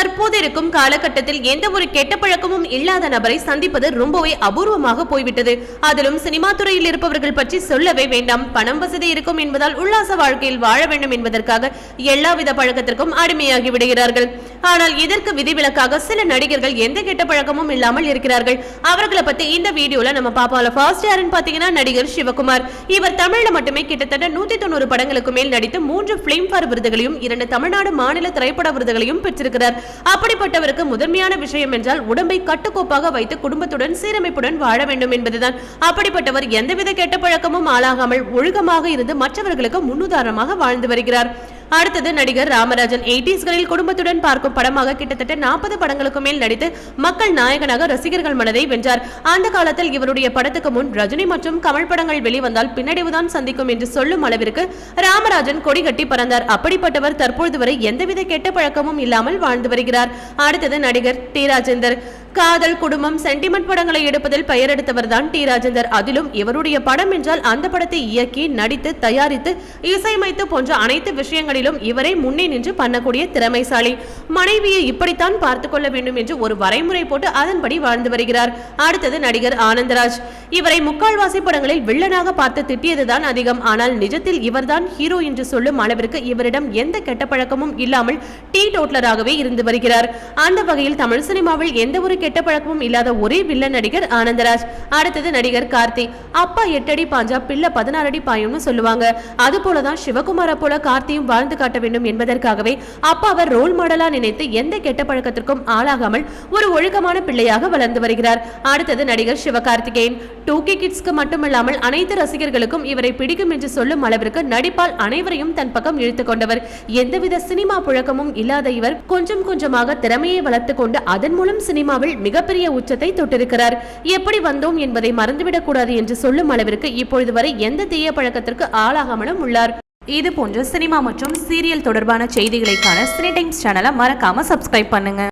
தற்போது இருக்கும் காலகட்டத்தில் எந்த ஒரு கெட்ட பழக்கமும் இல்லாத நபரை சந்திப்பது ரொம்பவே அபூர்வமாக போய்விட்டது. அதிலும் சினிமா துறையில் இருப்பவர்கள் பற்றி சொல்லவே வேண்டாம். பணம் வசதி இருக்கும் என்பதால் உல்லாச வாழ்க்கையில் வாழ வேண்டும் என்பதற்காக எல்லாவித பழக்கத்திற்கும் அடிமையாகி விடுகிறார்கள். ஆனால் இதற்கு விதிவிலக்காக சில நடிகர்கள் எந்த கெட்ட பழக்கமும் இல்லாமல் இருக்கிறார்கள். அவர்களை பத்தி இந்த வீடியோல நம்ம பாப்பால ஃபர்ஸ்ட் யாருன்னு பாத்தீங்கன்னா நடிகர் சிவகுமார். இவர் தமிழ்ல மட்டுமே கிட்டத்தட்ட நூத்தி தொண்ணூறு படங்களுக்கு மேல் நடித்து மூன்று பிலிம்ஃபேர் விருதுகளையும் இரண்டு தமிழ்நாடு மாநில திரைப்பட விருதுகளையும் பெற்றிருக்கிறார். அப்படிப்பட்டவருக்கு முதன்மையான விஷயம் என்றால் உடம்பை கட்டுக்கோப்பாக வைத்து குடும்பத்துடன் சீரமைப்புடன் வாழ வேண்டும் என்பதுதான். அப்படிப்பட்டவர் எந்தவித கெட்ட பழக்கமும் ஆளாகாமல் ஒழுக்கமாக இருந்து மற்றவர்களுக்கு முன்னுதாரணமாக வாழ்ந்து வருகிறார். அடுத்தது நடிகர் ராமராஜன் எயிட்டிஸ்களில் குடும்பத்துடன் பார்க்கும் படமாக கிட்டத்தட்ட நாற்பது படங்களுக்கு மேல் நடித்து மக்கள் நாயகனாக ரசிகர்கள் மனதை வென்றார். அந்த காலத்தில் இவருடைய படத்துக்கு முன் ரஜினி மற்றும் கமல் படங்கள் வெளிவந்தால் பின்னடைவுதான் சந்திக்கும் என்று சொல்லும் அளவிற்கு ராமராஜன் கொடி கட்டி பறந்தார். அப்படிப்பட்டவர் தற்பொழுது வரை எந்தவித கெட்ட பழக்கமும் இல்லாமல் வாழ்ந்து வருகிறார். அடுத்தது நடிகர் டி. ராஜேந்தர். காதல் குடும்பம் சென்டிமெண்ட் படங்களை எடுப்பதில் பெயர் எடுத்தவர் தான் டி. ராஜேந்தர். அதிலும் இவருடைய படம் என்றால் அந்த படத்தை இயக்கி நடித்து தயாரித்து இசையமைத்து போன்ற அனைத்து விஷயங்களிலும் இவரே முன்னே நின்று பண்ணக்கூடிய திறமைசாலி. மனைவியை இப்படித்தான் பார்த்து கொள்ள வேண்டும் என்று ஒரு வரைமுறை போட்டு அதன்படி வாழ்ந்து வருகிறார். அடுத்தது நடிகர் ஆனந்தராஜ். இவரை முக்கால்வாசி படங்களில் வில்லனாக பார்த்து திட்டியதுதான் அதிகம். ஆனால் நிஜத்தில் இவர்தான் ஹீரோ என்று சொல்லும் அளவிற்கு இவரிடம் எந்த கெட்ட பழக்கமும் இல்லாமல் டீ டோட்லராகவே இருந்து வருகிறார். அந்த வகையில் தமிழ் சினிமாவில் எந்த ஒரு கெட்ட பழக்கமும் இல்லாத ஒரே வில்லன் நடிகர் ஆனந்தராஜ். அடுத்தது நடிகர் கார்த்தி. அப்பா எட்டடி பாஞ்சா பிள்ளை பதினாறு அடி பாயும்னு சொல்லுவாங்க. அது போலதான் சிவகுமார போல கார்த்தியும் வாழ்ந்து காட்ட வேண்டும் என்பதற்காகவே அப்பாவை ரோல் மாடலா நினைத்து எந்த கெட்ட பழக்கத்திற்கும் ஆளாகாமல் ஒரு ஒழுக்கமான பிள்ளையாக வளர்ந்து வருகிறார். அடுத்தது நடிகர் சிவகார்த்திகேயன். டூ கே கிட்ஸ்க்கு மட்டுமல்லாமல் அனைத்து ரசிகர்களுக்கும் இவரை பிடிக்கும் என்று சொல்லும் அளவிற்கு நடிப்பால் அனைவரையும் தன் பக்கம் இழுத்துக் கொண்டவர். எந்தவித சினிமா புழக்கமும் இல்லாத இவர் கொஞ்சம் கொஞ்சமாக திறமையை வளர்த்துக் கொண்டு அதன் மூலம் சினிமாவில் மிகப்பெரிய உச்சத்தை தொட்டிருக்கிறார். எப்படி வந்தோம் என்பதை மறந்துவிடக் கூடாது என்று சொல்லும் அளவிற்கு இப்பொழுது வரை எந்த தீய பழக்கத்திற்கு ஆளாகாமலும் உள்ளார். இது போன்ற சினிமா மற்றும் சீரியல் தொடர்பான செய்திகளைக்கான சினி டைம்ஸ் சேனலை மறக்காம சப்ஸ்கிரைப் பண்ணுங்க.